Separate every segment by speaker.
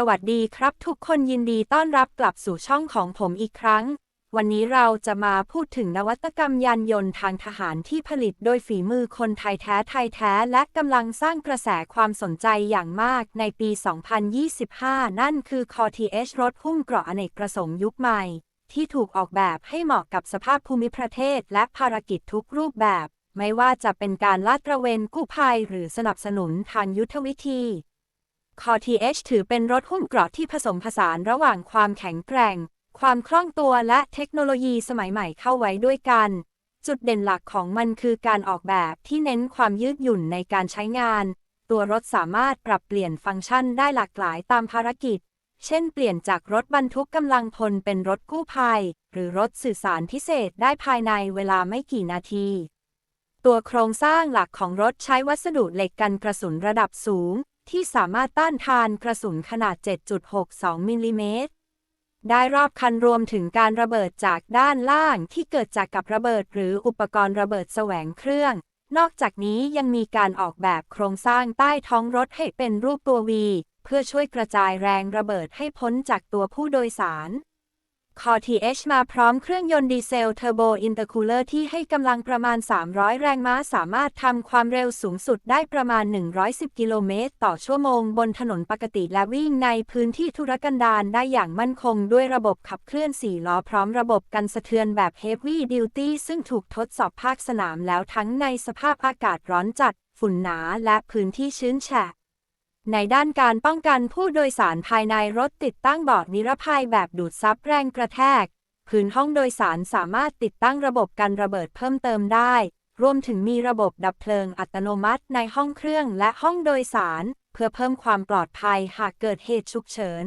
Speaker 1: สวัสดีครับทุกคนยินดีต้อนรับกลับสู่ช่องของผมอีกครั้ง วันนี้เราจะมาพูดถึงนวัตกรรมยานยนต์ทางทหารที่ผลิตโดยฝีมือคนไทยแท้ไทยแท้ และกำลังสร้างกระแสความสนใจอย่างมากในปี 2025 นั่นคือ CORTH รถหุ้มเกราะอเนกประสงค์ยุคใหม่ ที่ถูกออกแบบให้เหมาะกับสภาพภูมิประเทศ และภารกิจทุกรูปแบบ ไม่ว่าจะเป็นการลาดตระเวนกู้ภัยหรือสนับสนุนทางยุทธวิธี CORTH ถือเป็นรถหุ้มเกราะที่ผสมผสานระหว่างความแข็งแกร่ง ความคล่องตัวและเทคโนโลยีสมัยใหม่เข้าไว้ด้วยกัน จุดเด่นหลักของมันคือการออกแบบที่เน้นความยืดหยุ่นในการใช้งาน ตัวรถสามารถปรับเปลี่ยนฟังก์ชันได้หลากหลายตามภารกิจ เช่น เปลี่ยนจากรถบรรทุกกำลังพลเป็นรถกู้ภัย หรือรถสื่อสารพิเศษได้ภายในเวลาไม่กี่นาที ตัวโครงสร้างหลักของรถใช้วัสดุเหล็กกันกระสุนระดับสูง ที่สามารถต้านทานกระสุนขนาด 7.62 มิลลิเมตร ได้รอบคันรวมถึงการระเบิดจากด้านล่างที่เกิดจากกับระเบิดหรืออุปกรณ์ระเบิดแสวงเครื่อง นอกจากนี้ยังมีการออกแบบโครงสร้างใต้ท้องรถให้เป็นรูปตัววี เพื่อช่วยกระจายแรงระเบิดให้พ้นจากตัวผู้โดยสาร CORTH มาพร้อมเครื่องยนต์ดีเซลเทอร์โบอินเตอร์คูลเลอร์ที่ให้กำลังประมาณ 300 แรงม้าสามารถทำความเร็วสูงสุดได้ประมาณ 110 กิโลเมตร ต่อชั่วโมงบนถนนปกติและวิ่งในพื้นที่ธุรกันดารได้อย่างมั่นคงด้วยระบบขับเคลื่อน 4 ล้อพร้อมระบบกันสะเทือนแบบ Heavy Duty ซึ่งถูกทดสอบภาคสนามแล้วทั้งในสภาพอากาศร้อนจัด ฝุ่นหนาและพื้นที่ชื้นแฉะ ในด้านการป้องกันผู้โดยสารภายในรถติดตั้งบอร์ดนิรภัยแบบดูดซับแรงกระแทก พื้นห้องโดยสารสามารถติดตั้งระบบกันระเบิดเพิ่มเติมได้ รวมถึงมีระบบดับเพลิงอัตโนมัติในห้องเครื่องและห้องโดยสาร เพื่อเพิ่มความปลอดภัยหากเกิดเหตุฉุกเฉิน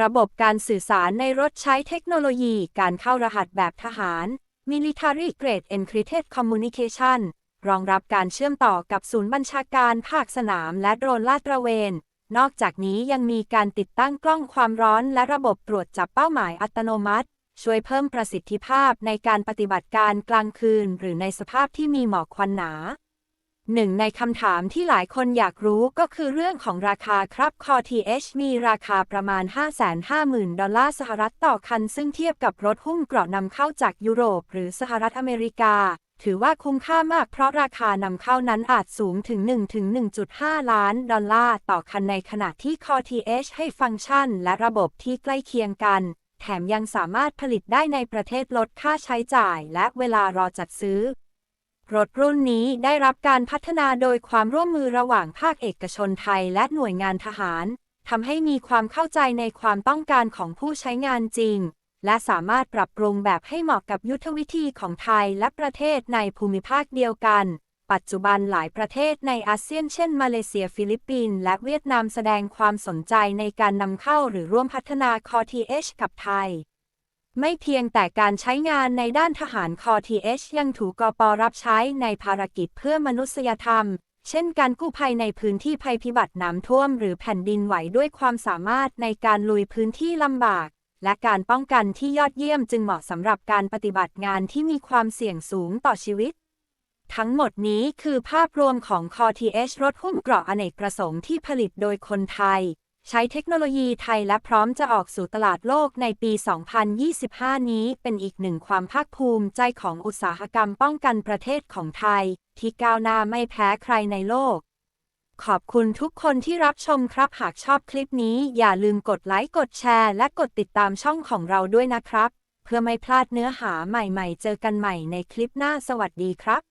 Speaker 1: ระบบการสื่อสารในรถใช้เทคโนโลยีการเข้ารหัสแบบทหาร Military Grade Encrypted Communication รองรับการเชื่อมต่อกับศูนย์บัญชาการภาคสนามและโดรนลาดตระเวน นอกจากนี้ยังมีการติดตั้งกล้องความร้อนและระบบตรวจจับเป้าหมายอัตโนมัติ ช่วยเพิ่มประสิทธิภาพในการปฏิบัติการกลางคืน หรือในสภาพที่มีหมอกควันหนาหนึ่งในคำถามที่หลายคนอยากรู้ก็คือเรื่องของราคาครับ CORTH มีราคาประมาณ 550,000 ดอลลาร์สหรัฐต่อคัน ซึ่งเทียบกับรถหุ้มเกราะนำเข้าจากยุโรป หรือสหรัฐอเมริกา ถือว่าคุ้มค่ามากเพราะราคานำเข้านั้นอาจสูงถึง 1-1.5 ล้านดอลลาร์ต่อคันในขณะที่ CORTH ให้ฟังก์ชันและระบบที่ใกล้เคียงกัน แถมยังสามารถผลิตได้ในประเทศลดค่าใช้จ่ายและเวลารอจัดซื้อ รถรุ่นนี้ได้รับการพัฒนาโดยความร่วมมือระหว่างภาคเอกชนไทยและหน่วยงานทหารทำให้มีความเข้าใจในความต้องการของผู้ใช้งานจริง และสามารถปรับปรุงแบบให้เหมาะกับยุทธวิธีของไทยและประเทศในภูมิภาคเดียวกัน ปัจจุบันหลายประเทศในอาเซียนเช่น มาเลเซียฟิลิปปินส์และเวียดนามแสดงความสนใจในการนำเข้าหรือร่วมพัฒนา CORTH กับไทย ไม่เพียงแต่การใช้งานในด้านทหาร CORTH ยังถูกกปรับใช้ในภารกิจเพื่อมนุษยธรรมเช่นการกู้ภัยในพื้นที่ภัยพิบัติน้ำท่วม หรือแผ่นดินไหวด้วยความสามารถในการลุยพื้นที่ลำบาก และการป้องกันที่ยอดเยี่ยมจึงเหมาะสำหรับการปฏิบัติงานที่มีความเสี่ยงสูงต่อชีวิต ทั้งหมดนี้คือภาพรวมของ CORTH รถหุ้มเกราะอเนกประสงค์ที่ผลิตโดยคนไทย ใช้เทคโนโลยีไทยและพร้อมจะออกสู่ตลาดโลกในปี 2025 นี้เป็นอีกหนึ่งความภาคภูมิใจของอุตสาหกรรมป้องกันประเทศของไทย ที่ก้าวหน้าไม่แพ้ใครในโลก ขอบคุณทุกคนที่รับชมครับ หากชอบคลิปนี้อย่าลืมกดไลค์กดแชร์ และกดติดตามช่องของเราด้วยนะครับ เพื่อไม่พลาดเนื้อหาใหม่ๆ เจอกันใหม่ในคลิปหน้าสวัสดีครับ